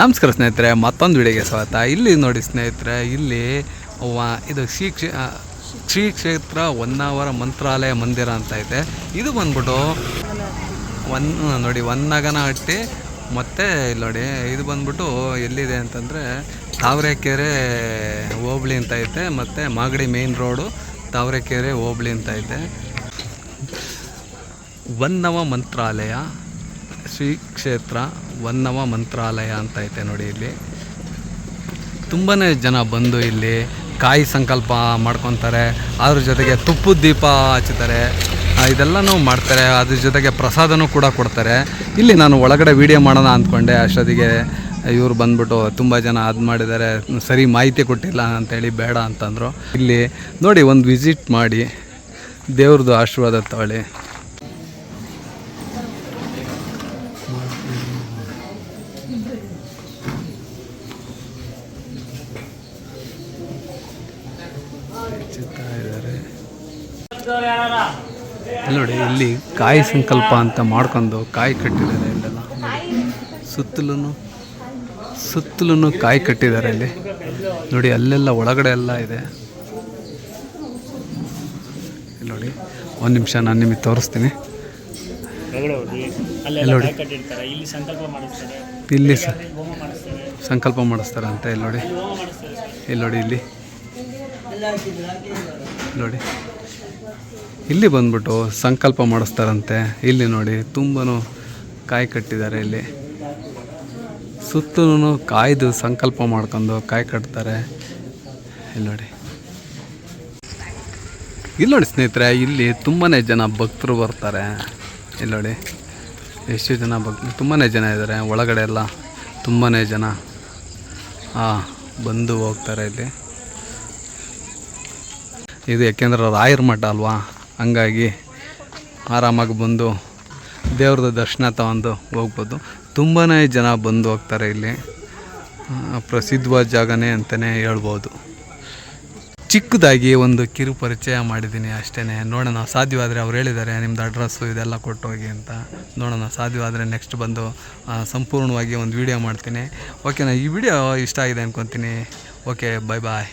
ನಮಸ್ಕಾರ ಸ್ನೇಹಿತರೆ, ಮತ್ತೊಂದು ವಿಡಿಯೋಗೆ ಸ್ವಾಗತ. ಇಲ್ಲಿ ನೋಡಿ ಸ್ನೇಹಿತರೆ, ಇಲ್ಲಿ ಇದು ಶ್ರೀ ಕ್ಷೇ ಶ್ರೀ ಕ್ಷೇತ್ರ ಹೊನ್ನಾವರ ಮಂತ್ರಾಲಯ ಮಂದಿರ ಅಂತ ಐತೆ ಇದು ಬಂದ್ಬಿಟ್ಟು ಒನ್ ನೋಡಿ ಹೊನ್ನಗನಹಟ್ಟಿ, ಮತ್ತು ಇಲ್ಲಿ ನೋಡಿ ಇದು ಬಂದ್ಬಿಟ್ಟು ಎಲ್ಲಿದೆ ಅಂತಂದರೆ ತಾವರೆಕೆರೆ ಹೋಬಳಿ ಅಂತ ಐತೆ, ಮತ್ತು ಮಾಗಡಿ ಮೇನ್ ರೋಡು ತಾವರೆಕೆರೆ ಹೋಬಳಿ ಅಂತ ಐತೆ. ಒನ್ನವ ಮಂತ್ರಾಲಯ. ಶ್ರೀ ಕ್ಷೇತ್ರ ವನ್ನವ ಮಂತ್ರಾಲಯ ಅಂತ ಐತೆ ನೋಡಿ ಇಲ್ಲಿ. ತುಂಬಾ ಜನ ಬಂದು ಇಲ್ಲಿ ಕಾಯಿ ಸಂಕಲ್ಪ ಮಾಡ್ಕೊತಾರೆ, ಅದ್ರ ಜೊತೆಗೆ ತುಪ್ಪದ ದೀಪ ಹಚ್ಚುತ್ತಾರೆ ಇದೆಲ್ಲನೂ ಮಾಡ್ತಾರೆ, ಅದ್ರ ಜೊತೆಗೆ ಪ್ರಸಾದನೂ ಕೂಡ ಕೊಡ್ತಾರೆ. ಇಲ್ಲಿ ನಾನು ಒಳಗಡೆ ವೀಡಿಯೋ ಮಾಡೋಣ ಅಂದ್ಕೊಂಡೆ, ಅಷ್ಟೊತ್ತಿಗೆ ಇವರು ಬಂದ್ಬಿಟ್ಟು ತುಂಬ ಜನ ಅದು ಮಾಡಿದ್ದಾರೆ, ಸರಿ ಮಾಹಿತಿ ಕೊಟ್ಟಿಲ್ಲ ಅಂತೇಳಿ ಬೇಡ ಅಂತಂದರು. ಇಲ್ಲಿ ನೋಡಿ, ಒಂದು ವಿಸಿಟ್ ಮಾಡಿ ದೇವ್ರದ್ದು ಆಶೀರ್ವಾದ ತಗೊಳ್ಳಿ. ಹಚ್ಚುತ್ತಾ ಇದ್ದಾರೆ ಇಲ್ಲಿ ನೋಡಿ ಇಲ್ಲಿ ಕಾಯಿ ಸಂಕಲ್ಪ ಅಂತ ಮಾಡ್ಕೊಂಡು ಕಾಯಿ ಕಟ್ಟಿದ್ದಾರೆ ಇಲ್ಲೆಲ್ಲ ಸುತ್ತಲೂ ಸುತ್ತಲೂ ಕಾಯಿ ಕಟ್ಟಿದ್ದಾರೆ ಇಲ್ಲಿ. ನೋಡಿ ಅಲ್ಲೆಲ್ಲ ಒಳಗಡೆ ಎಲ್ಲ ಇದೆ. ಇಲ್ಲಿ ನೋಡಿ ಒಂದು ನಿಮಿಷ ನಾನು ನಿಮಗೆ ತೋರಿಸ್ತೀನಿ. ನೋಡಿ. ಕಟ್ಟಿರ್ತಾರೆ. ಇಲ್ಲಿ ಸಂಕಲ್ಪ ಮಾಡಿಸ್ತಾರೆ. ಅಂತ ಇಲ್ಲಿ ನೋಡಿ. ಇಲ್ಲಿ ನೋಡಿ ಇಲ್ಲಿ. ನೋಡಿ. ಇಲ್ಲಿ ಬಂದ್ಬಿಟ್ಟು ಸಂಕಲ್ಪ ಮಾಡಿಸ್ತಾರಂತೆ. ಇಲ್ಲಿ ನೋಡಿ ತುಂಬಾ ಕಾಯಿ ಕಟ್ಟಿದ್ದಾರೆ ಇಲ್ಲಿ. ಸುತ್ತಲೂ ಕಾಯ್ದು ಸಂಕಲ್ಪ ಮಾಡ್ಕೊಂಡು ಕಾಯಿ ಕಟ್ತಾರೆ. ಇಲ್ಲಿ ನೋಡಿ. ಇಲ್ಲಿ ನೋಡಿ ಸ್ನೇಹಿತರೆ, ಇಲ್ಲಿ ತುಂಬಾ ಜನ ಭಕ್ತರು ಬರ್ತಾರೆ. ಇಲ್ಲಿ ನೋಡಿ. ಎಷ್ಟು ಜನ ಭಕ್ತರು ತುಂಬಾ ಜನ ಇದ್ದಾರೆ. ಒಳಗಡೆ ಎಲ್ಲ ತುಂಬಾ ಜನ ಬಂದು ಹೋಗ್ತಾರೆ ಇಲ್ಲಿ. ಇದು ಯಾಕೆಂದ್ರೆ ರಾಯರ ಮಠ ಅಲ್ವಾ? ಹಂಗಾಗಿ ಆರಾಮಾಗಿ ಬಂದು ದೇವ್ರದ ದರ್ಶನ ತಗೊಂಡು ಹೋಗ್ಬೋದು. ತುಂಬಾ ಜನ ಬಂದು ಹೋಗ್ತಾರೆ ಇಲ್ಲಿ. ಪ್ರಸಿದ್ಧವಾದ ಜಾಗನೇ ಅಂತಲೇ ಹೇಳ್ಬೋದು. ಚಿಕ್ಕದಾಗಿ ಒಂದು ಕಿರು ಪರಿಚಯ ಮಾಡಿದ್ದೀನಿ ಅಷ್ಟೇ ನೋಡೋಣ, ಸಾಧ್ಯವಾದರೆ ಅವ್ರು ಹೇಳಿದ್ದಾರೆ ನಿಮ್ಮದು ಅಡ್ರೆಸ್ಸು ಇದೆಲ್ಲ ಕೊಟ್ಟು ಹೋಗಿ ಅಂತ. ನೋಡೋಣ, ಸಾಧ್ಯವಾದರೆ ನೆಕ್ಸ್ಟ್ ಬಂದು ಸಂಪೂರ್ಣವಾಗಿ ಒಂದು ವಿಡಿಯೋ ಮಾಡ್ತೀನಿ. ಓಕೆನಾ ಈ ವಿಡಿಯೋ ಇಷ್ಟ ಆಗಿದೆ ಅಂದ್ಕೊತೀನಿ ಓಕೆ ಬಾಯ್ ಬಾಯ್